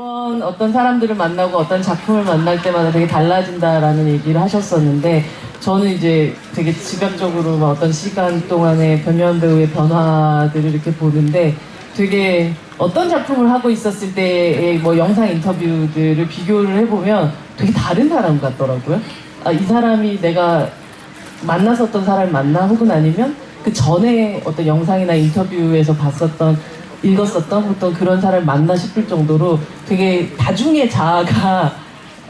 매번 어떤 사람들을 만나고 어떤 작품을 만날 때마다 되게 달라진다라는 얘기를 하셨었는데 저는 이제 되게 집약적으로 막 어떤 시간 동안의 변요한 배우의 변화들을 이렇게 보는데 되게 어떤 작품을 하고 있었을 때의 뭐 영상 인터뷰들을 비교를 해보면 되게 다른 사람 같더라고요. 아, 이 사람이 내가 만났었던 사람을 만나 혹은 아니면 그 전에 어떤 영상이나 인터뷰에서 봤었던 읽었었던 어떤 그런 사람을 만나 싶을 정도로 되게 다중의 자아가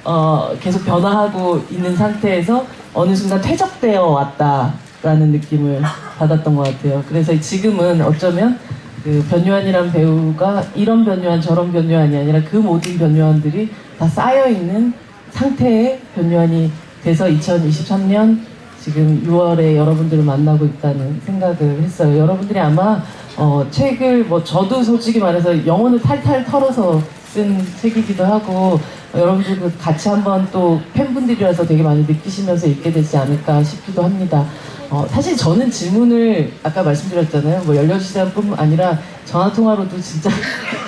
어, 계속 변화하고 있는 상태에서 어느 순간 퇴적되어 왔다라는 느낌을 받았던 것 같아요. 그래서 지금은 어쩌면 그 변요한이란 배우가 이런 변요한 저런 변요한이 아니라 그 모든 변요한들이 다 쌓여 있는 상태의 변요한이 돼서 2023년 지금 6월에 여러분들을 만나고 있다는 생각을 했어요. 여러분들이 아마 어, 책을 뭐 저도 솔직히 말해서 영혼을 탈탈 털어서 쓴 책이기도 하고 어, 여러분들도 같이 한번 또 팬분들이라서 되게 많이 느끼시면서 읽게 되지 않을까 싶기도 합니다. 어, 사실 저는 질문을 아까 말씀드렸잖아요. 뭐 연료시장뿐만 아니라 전화통화로도 진짜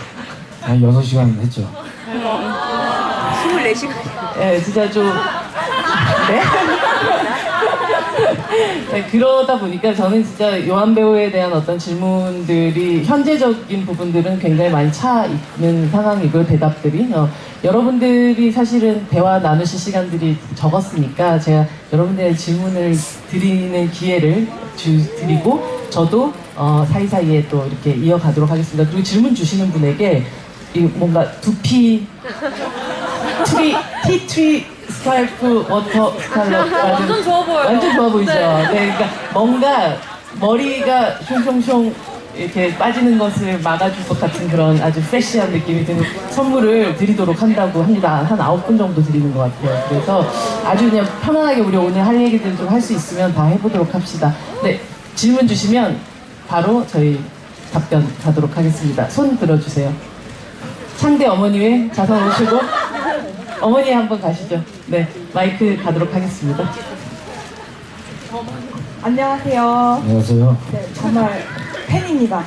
한 6시간 했죠. 24시간. 예, 진짜 좀 네? 네, 그러다 보니까 저는 진짜 요한 배우에 대한 어떤 질문들이 현재적인 부분들은 굉장히 많이 차 있는 상황이고요 대답들이. 어, 여러분들이 사실은 대화 나누실 시간들이 적었으니까 제가 여러분들의 질문을 드리는 기회를 주, 드리고 저도 어, 사이사이에 또 이렇게 이어가도록 하겠습니다. 그리고 질문 주시는 분에게 이 뭔가 두피 트리 티트리 스카이프 워터 스칼럽 완전 좋아 보여요. 완전 좋아 보이죠. 네. 네. 그러니까 뭔가 머리가 숑숑숑 이렇게 빠지는 것을 막아줄 것 같은 그런 아주 프레시한 느낌이 드는 선물을 드리도록 한다고 합니다. 한 아홉 분 정도 드리는 것 같아요. 그래서 아주 그냥 편안하게 우리 오늘 할 얘기들 좀 할 수 있으면 다 해보도록 합시다. 네, 질문 주시면 바로 저희 답변 가도록 하겠습니다. 손 들어주세요. 상대 어머니 외 자선 오시고 어머니 한번 가시죠. 네, 마이크 가도록 하겠습니다. 안녕하세요. 안녕하세요. 네, 정말 팬입니다.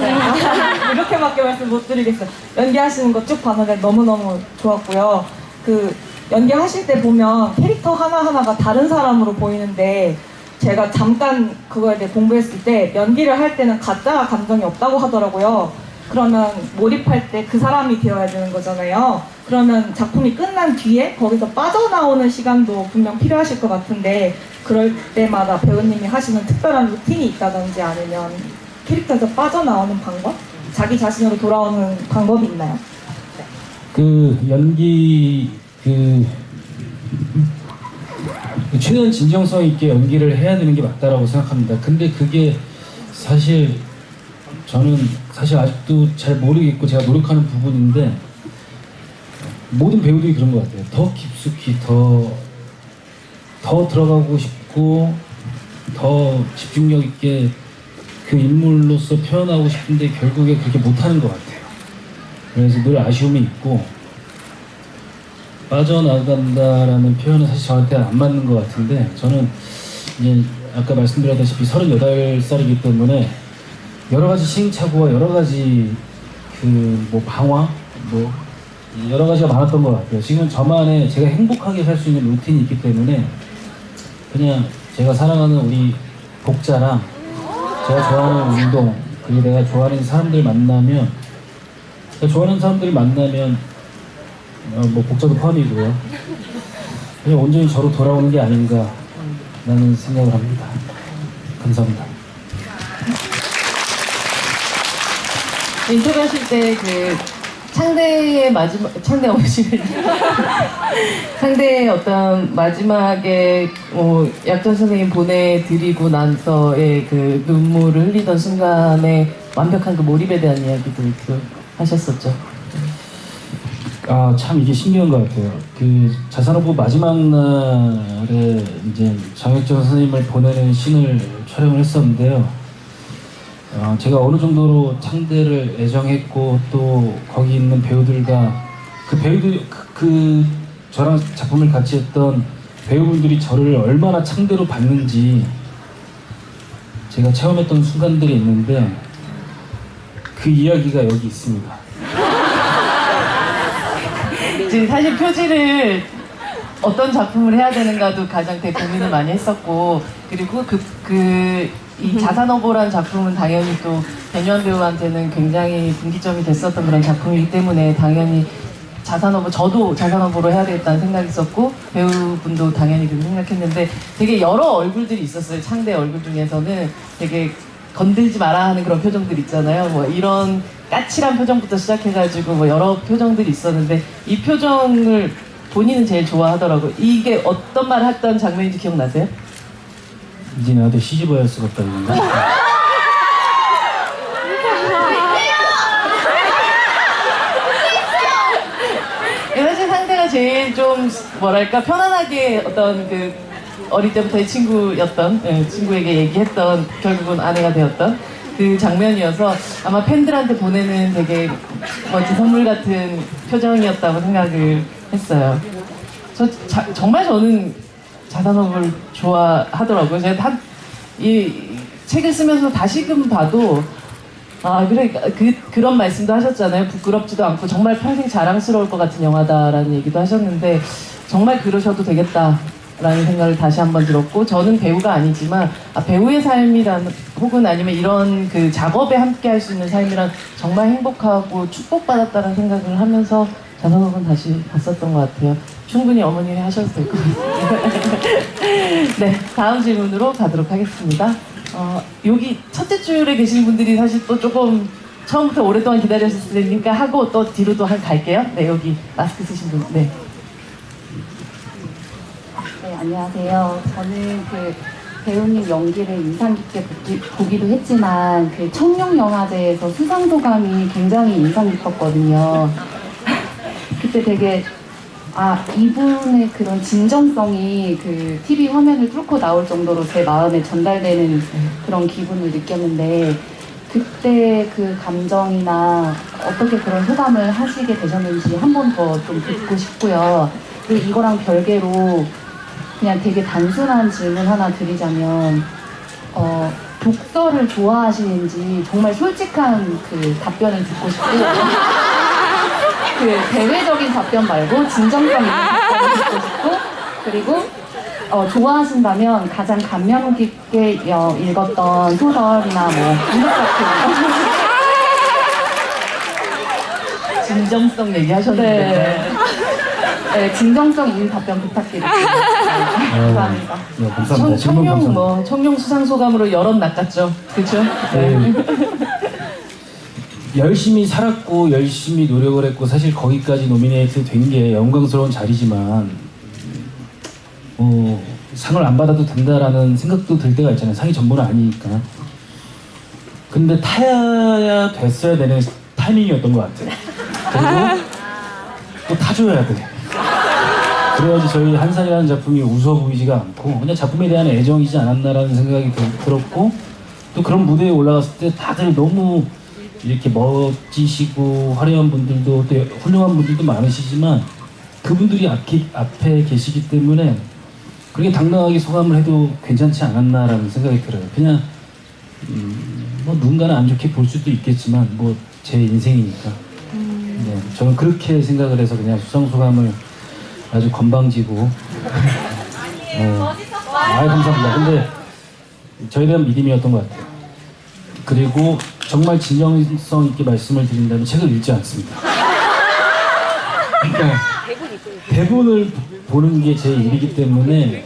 네, 이렇게밖에 말씀 못 드리겠어요. 연기하시는 거 쭉 봤는데 너무너무 좋았고요. 그 연기하실 때 보면 캐릭터 하나하나가 다른 사람으로 보이는데 제가 잠깐 그거에 대해 공부했을 때 연기를 할 때는 가짜 감정이 없다고 하더라고요. 그러면 몰입할 때 그 사람이 되어야 되는 거잖아요. 그러면 작품이 끝난 뒤에 거기서 빠져나오는 시간도 분명 필요하실 것 같은데 그럴 때마다 배우님이 하시는 특별한 루틴이 있다든지 아니면 캐릭터에서 빠져나오는 방법? 자기 자신으로 돌아오는 방법이 있나요? 그 연기 그 최대한 진정성 있게 연기를 해야 되는 게 맞다라고 생각합니다. 근데 그게 사실 저는 사실 아직도 잘 모르겠고 제가 노력하는 부분인데 모든 배우들이 그런 것 같아요. 더 깊숙이 더, 더 들어가고 싶고 더 집중력 있게 그 인물로서 표현하고 싶은데 결국에 그렇게 못하는 것 같아요. 그래서 늘 아쉬움이 있고 빠져나간다라는 표현은 사실 저한테 안 맞는 것 같은데 저는 이제 아까 말씀드렸다시피 38살이기 때문에 여러 가지 시행착오와 여러 가지 그 뭐 방황 뭐 여러 가지가 많았던 것 같아요. 지금 저만의 제가 행복하게 살 수 있는 루틴이 있기 때문에 그냥 제가 사랑하는 우리 복자랑 제가 좋아하는 운동 그리고 내가 좋아하는 사람들 만나면 제가 좋아하는 사람들 만나면 어, 뭐 복자도 포함이고요. 그냥 온전히 저로 돌아오는 게 아닌가 라는 생각을 합니다. 감사합니다. 인터뷰하실 때그 창대의 마지막 창대 어머니를 창대의 어떤 마지막에 뭐 약전 선생님 보내드리고 나서의 그 눈물을 흘리던 순간에 완벽한 그 몰입에 대한 이야기도 또 하셨었죠. 아, 참 이게 신기한 것 같아요. 그 자산호부 마지막 날에 이제 장혁정 선생님을 보내는 씬을 촬영을 했었는데요. 어, 제가 어느 정도로 창대를 애정했고 또 거기 있는 배우들과 그 배우들 그, 그 저랑 작품을 같이 했던 배우분들이 저를 얼마나 창대로 봤는지 제가 체험했던 순간들이 있는데 그 이야기가 여기 있습니다. 이제 사실 표지를 어떤 작품을 해야 되는가도 가장 되게 고민을 많이 했었고 그리고 그 그 이 자산어보라는 작품은 당연히 또 배우한 배우한테는 굉장히 분기점이 됐었던 그런 작품이기 때문에 당연히 자산어보 저도 자산어보로 해야 되겠다는 생각이 있었고 배우분도 당연히 그렇게 생각했는데 되게 여러 얼굴들이 있었어요. 창대 얼굴 중에서는 되게 건들지 마라 하는 그런 표정들 있잖아요. 뭐 이런 까칠한 표정부터 시작해가지고 뭐 여러 표정들이 있었는데 이 표정을 본인은 제일 좋아하더라고요 이게 어떤 말을 했던 장면인지 기억나세요? 이제 나도 시집어야 할 수가 없다 이런가? 사실 상대가 제일 좀 뭐랄까 편안하게 어떤 그 어릴 때부터의 친구였던 예, 친구에게 얘기했던 결국은 아내가 되었던 그 장면이어서 아마 팬들한테 보내는 되게 멋진 선물 같은 표정이었다고 생각을 했어요. 저 자- 정말 저는 자산업을 좋아하더라고요. 제가 한, 이 책을 쓰면서 다시금 봐도 아, 그래, 그, 그런 말씀도 하셨잖아요. 부끄럽지도 않고 정말 평생 자랑스러울 것 같은 영화다라는 얘기도 하셨는데 정말 그러셔도 되겠다 라는 생각을 다시 한번 들었고 저는 배우가 아니지만 아, 배우의 삶이란 혹은 아니면 이런 그 작업에 함께 할 수 있는 삶이란 정말 행복하고 축복받았다는 생각을 하면서 자산업은 다시 봤었던 것 같아요. 충분히 어머님이 하셔도 될 것 같아요. 네, 다음 질문으로 가도록 하겠습니다. 어, 여기 첫째 줄에 계신 분들이 사실 또 조금 처음부터 오랫동안 기다리셨을 테니까 하고 또 뒤로도 한 갈게요. 네, 여기 마스크 쓰신 분. 네. 네, 안녕하세요. 저는 그 배우님 연기를 인상 깊게 보기, 보기도 했지만 그 청룡 영화제에서 수상 소감이 굉장히 인상 깊었거든요. 그때 되게 아 이분의 그런 진정성이 그 TV 화면을 뚫고 나올 정도로 제 마음에 전달되는 그런 기분을 느꼈는데 그때 그 감정이나 어떻게 그런 소감을 하시게 되셨는지 한 번 더 좀 듣고 싶고요. 그리고 이거랑 별개로 그냥 되게 단순한 질문 하나 드리자면 어, 독서를 좋아하시는지 정말 솔직한 그 답변을 듣고 싶고 그 대외적인 답변 말고 진정성 있는 답변을 듣고 싶고 그리고 어, 좋아하신다면 가장 감명 깊게 어, 읽었던 소설이나 뭐 이것 같은 진정성 얘기하셨는데. 네. 네, 진정성 있는 답변 부탁드립니다. 네, 감사합니다. 네, 감사합니다. 청, 청룡. 뭐 청룡 수상 소감으로 여럿 낚았죠. 그렇죠? 네. 열심히 살았고 열심히 노력을 했고 사실 거기까지 노미네이트 된 게 영광스러운 자리지만 어, 상을 안 받아도 된다라는 생각도 들 때가 있잖아요. 상이 전부는 아니니까. 근데 타야 됐어야 되는 타이밍이었던 것 같아요. 그리고 또 타줘야 돼. 그래야지 저희 한산이라는 작품이 우스워 보이지가 않고 그냥 작품에 대한 애정이지 않았나라는 생각이 들- 들었고 또 그런 무대에 올라갔을 때 다들 너무 이렇게 멋지시고 화려한 분들도 또 훌륭한 분들도 많으시지만 그분들이 앞에, 앞에 계시기 때문에 그렇게 당당하게 소감을 해도 괜찮지 않았나라는 생각이 들어요. 그냥 음, 뭐 누군가는 안 좋게 볼 수도 있겠지만 뭐 제 인생이니까 네, 저는 그렇게 생각을 해서 그냥 수상 소감을 아주 건방지고 어, 아 감사합니다. 근데 저에 대한 믿음이었던 것 같아요. 그리고 정말 진정성 있게 말씀을 드린다면 책을 읽지 않습니다. 그러니까 대본을 보는 게 제 일이기 때문에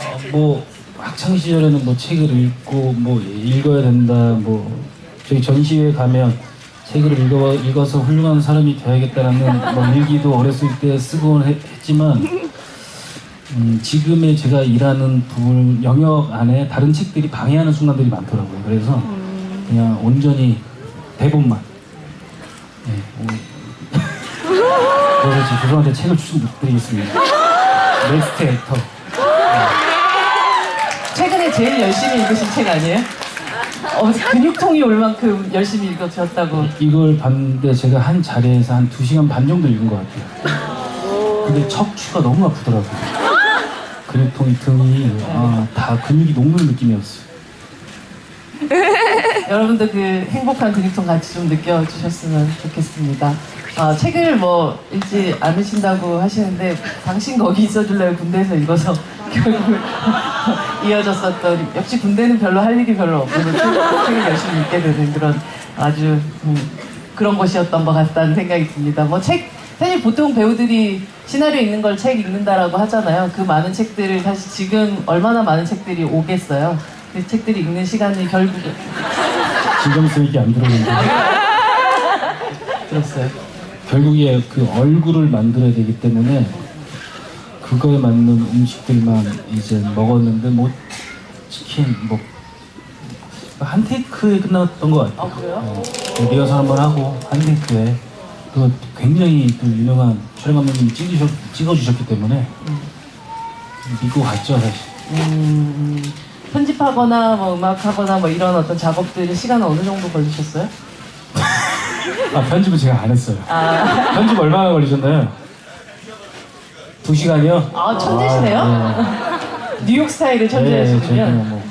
어, 뭐 학창 시절에는 뭐 책을 읽고 뭐 읽어야 된다 뭐 저희 전시회 가면 책을 읽어 읽어서 훌륭한 사람이 돼야겠다라는 뭐 일기도 어렸을 때 쓰곤 했, 했지만 음, 지금의 제가 일하는 부분 영역 안에 다른 책들이 방해하는 순간들이 많더라고요. 그래서 그냥 온전히 대본만. 네, 오- 그래서 죄송한데 책을 추천 못 드리겠습니다. 넥스트 액터. 최근에 제일 열심히 읽으신 책 아니에요? 어, 근육통이 올 만큼 열심히 읽어주셨다고. 이걸 봤는데 제가 한 자리에서 한 2시간 반 정도 읽은 것 같아요. 근데 척추가 너무 아프더라고요. 근육통이 등이 아, 다 근육이 녹는 느낌이었어요. 여러분도 그 행복한 근육통 같이 좀 느껴주셨으면 좋겠습니다. 아, 책을 뭐 읽지 않으신다고 하시는데 당신 거기 있어줄래요? 군대에서 읽어서 결국 이어졌었던 역시 군대는 별로 할 일이 별로 없고 책, 책을 열심히 읽게 되는 그런 아주 음, 그런 곳이었던 것 같다는 생각이 듭니다. 뭐 책 사실 보통 배우들이 시나리오 읽는 걸 책 읽는다라고 하잖아요. 그 많은 책들을 사실 지금 얼마나 많은 책들이 오겠어요. 그 책들이 읽는 시간이 결국은 진정 성 있게 안 들어오는데 들었어요. 결국에 그 얼굴을 만들어야 되기 때문에 그거에 맞는 음식들만 이제 먹었는데 뭐 치킨 뭐 한 테이크에 끝났던 것 같아요. 아, 그래요? 네. 리허설 한번 하고 한 테이크에 그 굉장히 또 유명한 촬영 감독님이 찍으셨, 찍어주셨기 때문에 믿고 갔죠 사실. 음, 편집하거나 뭐 음악하거나 뭐 이런 어떤 작업들이 시간은 어느 정도 걸리셨어요? 아 편집은 제가 안 했어요. 아, 편집 얼마나 걸리셨나요? 두 시간이요? 아 천재시네요? 아, 뉴욕 스타일의 네. 네, 천재시군요. 제가 뭐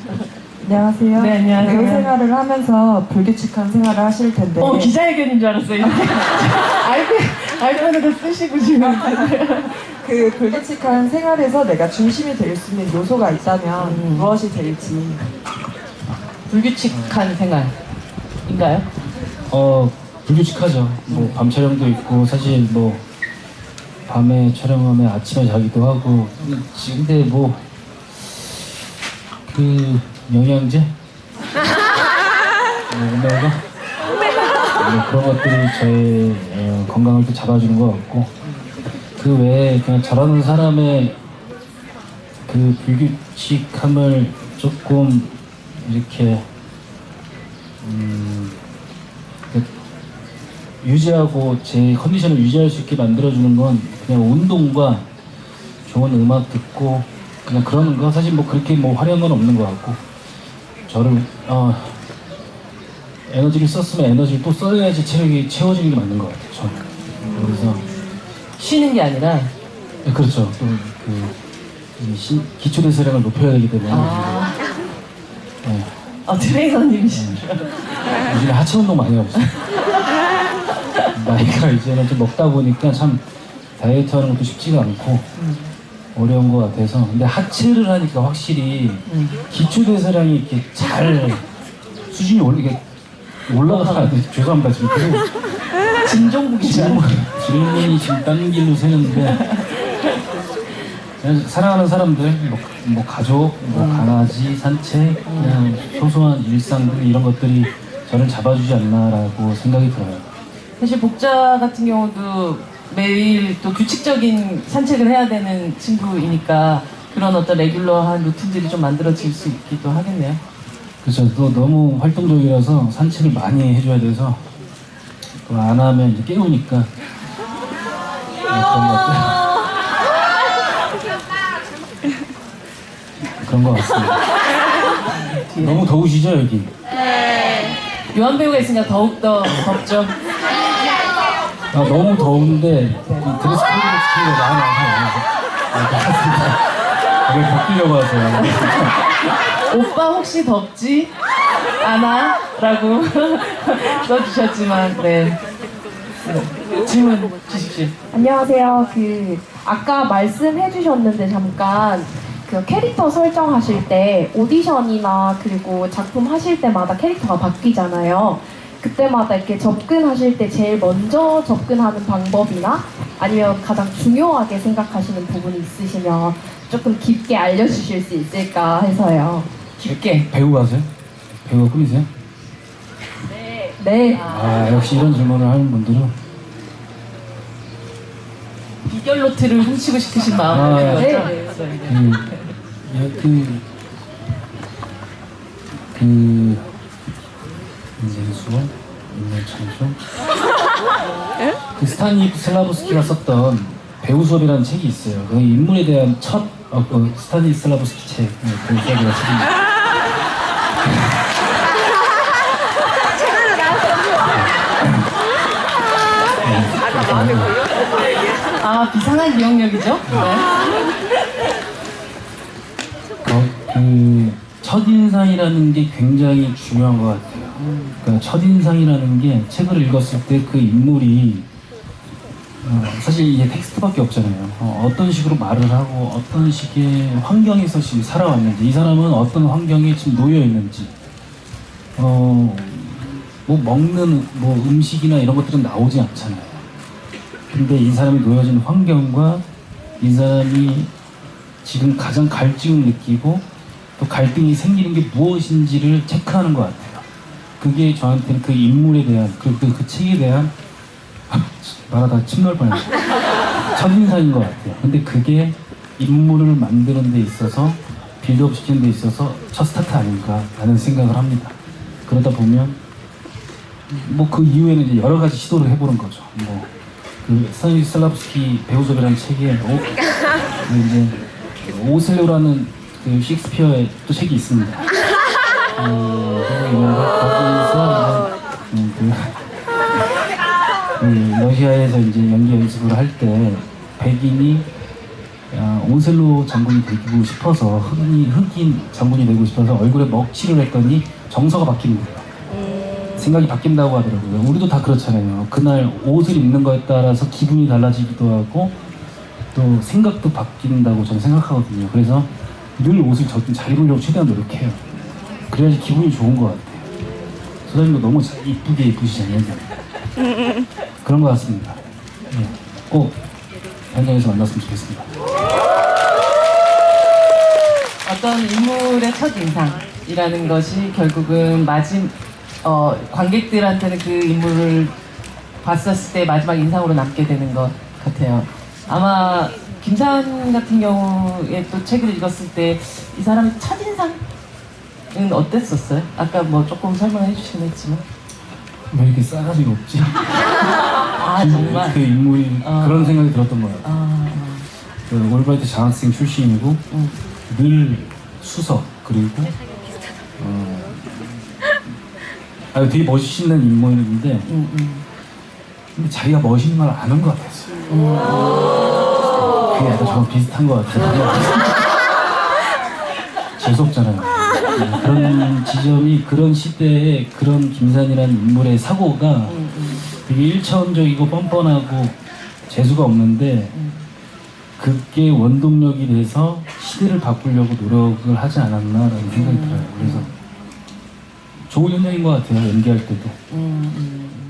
안녕하세요. 네, 안녕하세요. 배우 생활을 하면서 불규칙한 생활을 하실 텐데 어 기자회견인 줄 알았어요. 이렇게. 알고 알고는 쓰시고 지금. 그 불규칙한 생활에서 내가 중심이 될 수 있는 요소가 있다면 음. 무엇이 될지 불규칙한 생활인가요? 어 불규칙하죠. 뭐 밤 촬영도 있고 사실 뭐 밤에 촬영하면 아침에 자기도 하고 근데 뭐 그 영양제? 뭐 오메가? 뭐 그런 것들이 저의 어, 건강을 또 잡아주는 것 같고 그 외에 그냥 저라는 사람의 그 불규칙함을 조금 이렇게 음, 그 유지하고 제 컨디션을 유지할 수 있게 만들어주는 건 그냥 운동과 좋은 음악 듣고 그냥 그러는 거 사실 뭐 그렇게 뭐 화려한 건 없는 것 같고 저를 어, 에너지를 썼으면 에너지를 또 써야지 체력이 채워지는 게 맞는 것 같아요 저는 그래서 쉬는 게 아니라 네, 그렇죠 또그 기초 대사량을 높여야 되기 때문에 아, 네. 어, 트레이너님이신 줄. 알았어요. 요즘에 하체 운동 많이 하고 있어요. 나이가 이제는 좀 먹다 보니까 참 다이어트 하는 것도 쉽지가 않고 어려운 것 같아서 근데 하체를 하니까 확실히 음. 기초 대사량이 이렇게 잘 수준이 올라 이게 올라가야 돼. 죄송합니다 지금 계속 진종국이죠. 질문, 질문이 지금 딴 길로 새는데 사랑하는 사람들 뭐, 뭐 가족, 뭐 강아지, 산책, 그냥 소소한 일상들 이런 것들이 저를 잡아주지 않나라고 생각이 들어요. 사실 복자 같은 경우도 매일 또 규칙적인 산책을 해야 되는 친구이니까 그런 어떤 레귤러한 루틴들이 좀 만들어질 수 있기도 하겠네요. 그렇죠. 또 너무 활동적이라서 산책을 많이 해줘야 돼서 또 안 하면 이제 깨우니까 네, 그런 것 같아요. 그런 것 같습니다. 너무 더우시죠 여기? 요한 배우가 있으니까 더욱더 덥죠. 아, 너무 더운데 이 드레스 코드를 지키는 게 많이 안 해요. 네, 이걸 바뀌려고 하세요. 오빠 혹시 덥지 않아? 라고 써주셨지만 네. 네. 질문 주십시오. 안녕하세요. 그 아까 말씀해 주셨는데 잠깐 그 캐릭터 설정하실 때 오디션이나 그리고 작품 하실 때마다 캐릭터가 바뀌잖아요. 그때마다 이렇게 접근하실 때 제일 먼저 접근하는 방법이나 아니면 가장 중요하게 생각하시는 부분이 있으시면 조금 깊게 알려주실 수 있을까 해서요. 깊게. 배우 하세요? 배우가 꿈이세요? 네. 아 역시 이런 질문을 하는 분들은 비결 노트를 훔치고 싶으신 마음이 아, 네. 그, 예, 그, 그, 인생수원, 인물창조, 그 스타니 슬라브스키가 썼던 배우 수업이라는 책이 있어요. 그 인물에 대한 첫, 어, 그 스타니 슬라브스키 책, 네, 배우 수업이라는 책이 아 비상한 기억력이죠? 네. 어, 그 첫 인상이라는 게 굉장히 중요한 것 같아요. 그러니까 첫인상이라는 게 책을 읽었을 때 그 인물이 어, 사실 이게 텍스트밖에 없잖아요. 어, 떤 식으로 말을 하고 어떤 식의 환경에서 살아왔는지 이 사람은 어떤 환경에 지금 놓여 있는지 어, 뭐 먹는 뭐 음식이나 이런 것들은 나오지 않잖아요. 근데 이 사람이 놓여진 환경과 이 사람이 지금 가장 갈증을 느끼고 또 갈등이 생기는 게 무엇인지를 체크하는 것 같아요. 그게 저한테는 그 인물에 대한 그, 그, 그 책에 대한 말하다 침 넣을 뻔했어요. 첫인상인 것 같아요. 근데 그게 인물을 만드는 데 있어서 빌드업 시키는 데 있어서 첫 스타트 아닌가라는 생각을 합니다. 그러다 보면 뭐 그 이후에는 이제 여러 가지 시도를 해보는 거죠. 뭐 그 스타니슬라브스키 배우sob이라는 책에 오, 그 이제 오셀로라는 그 셰익스피어의 또 책이 있습니다. 어, 거기서 음, 그 러시아에서 이제 연기 연습을 할 때 백인이 아, 오셀로 장군이 되고 싶어서 흑인, 흑인 장군이 되고 싶어서 얼굴에 먹칠을 했더니 정서가 바뀌는 거예요. 생각이 바뀐다고 하더라고요. 우리도 다 그렇잖아요. 그날 옷을 입는 거에 따라서 기분이 달라지기도 하고 또 생각도 바뀐다고 저는 생각하거든요. 그래서 늘 옷을 저- 잘 입으려고 최대한 노력해요. 그래야지 기분이 좋은 것 같아요. 소장님도 너무 잘- 이쁘게 입으시잖아요. 그런 것 같습니다. 예, 꼭 현장에서 만났으면 좋겠습니다. 어떤 인물의 첫 인상이라는 것이 결국은 마지 어, 관객들한테는 그 인물을 봤었을 때 마지막 인상으로 남게 되는 것 같아요. 아마 김산 같은 경우에 또 책을 읽었을 때 이 사람의 첫 인상 은 어땠었어요? 아까 뭐 조금 설명해 주시긴 했지만 왜 이렇게 싸가지가 없지? 아 정말 그 인물이 아. 그런 생각이 들었던 것 같아요. 아, 그 올바이트 장학생 출신이고 음. 늘 수석 그리고 어, 아, 되게 멋있는 인물인데 음, 음. 근데 자기가 멋있는 걸 아는 것 같았어요. 그게 약간 저랑 비슷한 것 같아요. 재수 없잖아요. 네, 그런 지점이 그런 시대에 그런 김산이라는 인물의 사고가 음, 음. 되게 일차원적이고 뻔뻔하고 재수가 없는데 그게 원동력이 돼서 시대를 바꾸려고 노력을 하지 않았나라는 생각이 들어요. 그래서 좋은 현장인 것 같아요. 연기할 때도. 음, 음.